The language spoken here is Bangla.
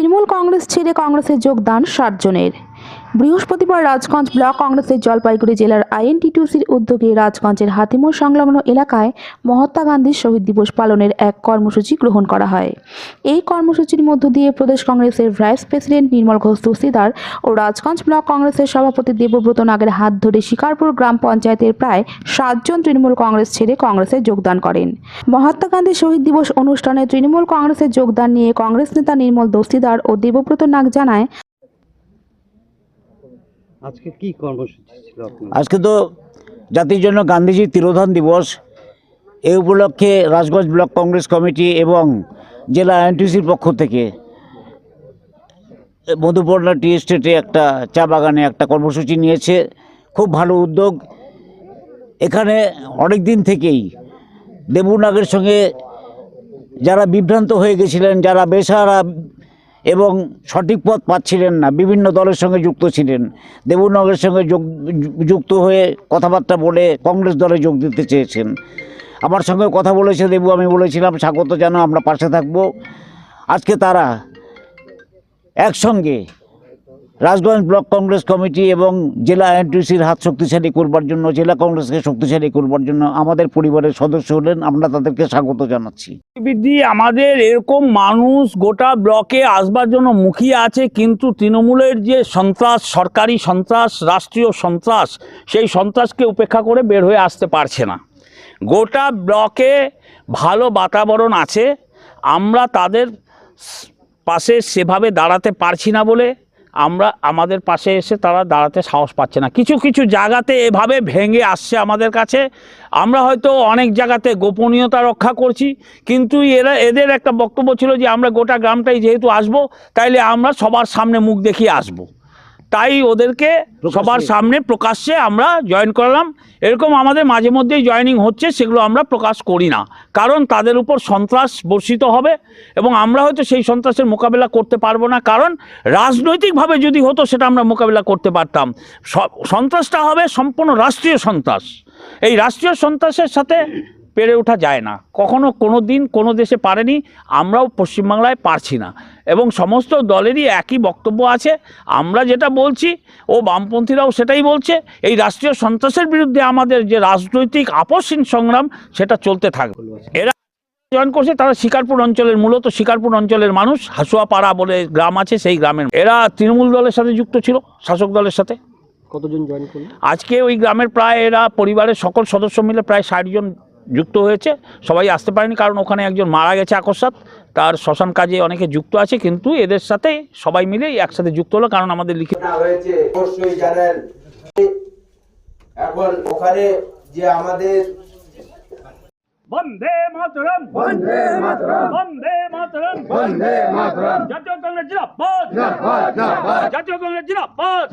তৃণমূল কংগ্রেস ছেড়ে কংগ্রেসে যোগদান ষাট জনের বৃহস্পতিবার রাজগঞ্জ ব্লক কংগ্রেসের জলপাইগুড়ি জেলার আইএনটিটিউসির উদ্যোগে রাজগঞ্জের হাতিমোড় সংলগ্ন এলাকায় মহাত্মা গান্ধীর শহীদ দিবস পালনের এক কর্মসূচি গ্রহণ করা হয়। এই কর্মসূচির মধ্য দিয়ে প্রদেশ কংগ্রেসের ভাইস প্রেসিডেন্ট নির্মল ঘোষ তুলসিদার ও রাজগঞ্জ ব্লক কংগ্রেসের সভাপতি দেবব্রত নাগের হাত ধরে শিকারপুর গ্রাম পঞ্চায়েতের প্রায় সাতজন তৃণমূল কংগ্রেস ছেড়ে কংগ্রেসে যোগদান করেন। মহাত্মা গান্ধী শহীদ দিবস অনুষ্ঠানে তৃণমূল কংগ্রেসের যোগদান নিয়ে কংগ্রেস নেতা নির্মল দস্তিদার ও দেবব্রত নাগ জানায় আজকে কি কর্মসূচি ছিল আজকে তো জাতির জন্য গান্ধীজির তিরোধান দিবস। এই উপলক্ষে রাজগঞ্জ ব্লক কংগ্রেস কমিটি এবং জেলা আইএনটিসির পক্ষ থেকে মধুপর্ণা টি এস্টেটে একটা চা বাগানে একটা কর্মসূচি নিয়েছে। খুব ভালো উদ্যোগ। এখানে অনেক দিন থেকেই দেবুনাগের সঙ্গে যারা বিভ্রান্ত হয়ে গেছিলেন, যারা বেসারা এবং সঠিক পথ পাচ্ছিলেন না। বিভিন্ন দলের সঙ্গে যুক্ত ছিলেন। দেবনগরের সঙ্গে যোগ, যুক্ত হয়ে কথাবার্তা বলে কংগ্রেস দলে যোগ দিতে চেয়েছেন। আমার সঙ্গে কথা বলেছে দেবু, আমি বলেছিলাম, স্বাগত জানো আমরা পাশে থাকব। আজকে তারা একসঙ্গে রাজগঞ্জ ব্লক কংগ্রেস কমিটি এবং জেলা আইএনটিসির হাত শক্তিশালী করবার জন্য, জেলা কংগ্রেসকে শক্তিশালী করবার জন্য আমাদের পরিবারের সদস্য হলেন, আমরা তাদেরকে স্বাগত জানাচ্ছি। বৃদ্ধি আমাদের এরকম মানুষ গোটা ব্লকে আসবার জন্য মুখিয়ে আছে, কিন্তু তৃণমূলের যে সন্ত্রাস, সরকারি সন্ত্রাস, রাষ্ট্রীয় সন্ত্রাস, সেই সন্ত্রাসকে উপেক্ষা করে বের হয়ে আসতে পারছে না। গোটা ব্লকে ভালো বাতাবরণ আছে, আমরা তাদের পাশে সেভাবে দাঁড়াতে পারছি না বলে আমরা আমাদের পাশে এসে তারা দাঁড়াতে সাহস পাচ্ছে না। কিছু কিছু জায়গাতে এভাবে ভেঙে আসছে আমাদের কাছে। আমরা হয়তো অনেক জায়গাতে গোপনীয়তা রক্ষা করছি, কিন্তু এরা, এদের একটা বক্তব্য ছিল যে আমরা গোটা গ্রামটাই যেহেতু আসব, তাইলে আমরা সবার সামনে মুখ দেখিয়ে আসব। তাই ওদেরকে সবার সামনে প্রকাশ্যে আমরা জয়েন করলাম। এরকম আমাদের মাঝে মধ্যেই জয়েনিং হচ্ছে সেগুলো আমরা প্রকাশ করি না। কারণ তাদের উপর সন্ত্রাস বর্ষিত হবে এবং আমরা হয়তো সেই সন্ত্রাসের মোকাবেলা করতে পারব না। কারণ রাজনৈতিকভাবে যদি হতো সেটা আমরা মোকাবেলা করতে পারতাম। সন্ত্রাসটা হবে সম্পূর্ণ রাষ্ট্রীয় সন্ত্রাস। এই রাষ্ট্রীয় সন্ত্রাসের সাথে পেরে ওঠা যায় না। কখনো কোনো দিন কোনো দেশে পারেনি আমরাও পশ্চিমবাংলায় পারছি না। এবং সমস্ত দলেরই একই বক্তব্য আছে আমরা যেটা বলছি ও বামপন্থীরাও সেটাই বলছে এই রাষ্ট্রীয় সন্ত্রাসের বিরুদ্ধে আমাদের যে রাজনৈতিক আপসহীন সংগ্রাম সেটা চলতে থাকবে এরা জয়েন করছে তারা শিকারপুর অঞ্চলের মূলত শিকারপুর অঞ্চলের মানুষ হাসুয়াপাড়া বলে গ্রাম আছে সেই গ্রামের। এরা তৃণমূল দলের সাথে যুক্ত ছিল শাসক দলের সাথে। কতজন জয়েন করলেন? আজকে ওই গ্রামের প্রায় এরা পরিবারের সকল সদস্য মিলে প্রায় ষাট জন যুক্ত হয়েছে। সবাই আসতে পারেনি কারণ ওখানে একজন মারা গেছে আকস্মাত তার শ্মশান কাজে অনেকে যুক্ত আছে কিন্তু এদের সাথে সবাই মিলেই একসাথে যুক্ত হলো কারণ আমাদের লিখে হয়েছে অবশ্যই জানেন। এখন ওখানে যে আমাদের বন্দে মাতরম। বন্দে মাতরম। বন্দে মাতরম। বন্দে মাতরম। জাতীয় কংগ্রেস জিন্দাবাদ। জিন্দাবাদ জাতীয় কংগ্রেস জিন্দাবাদ।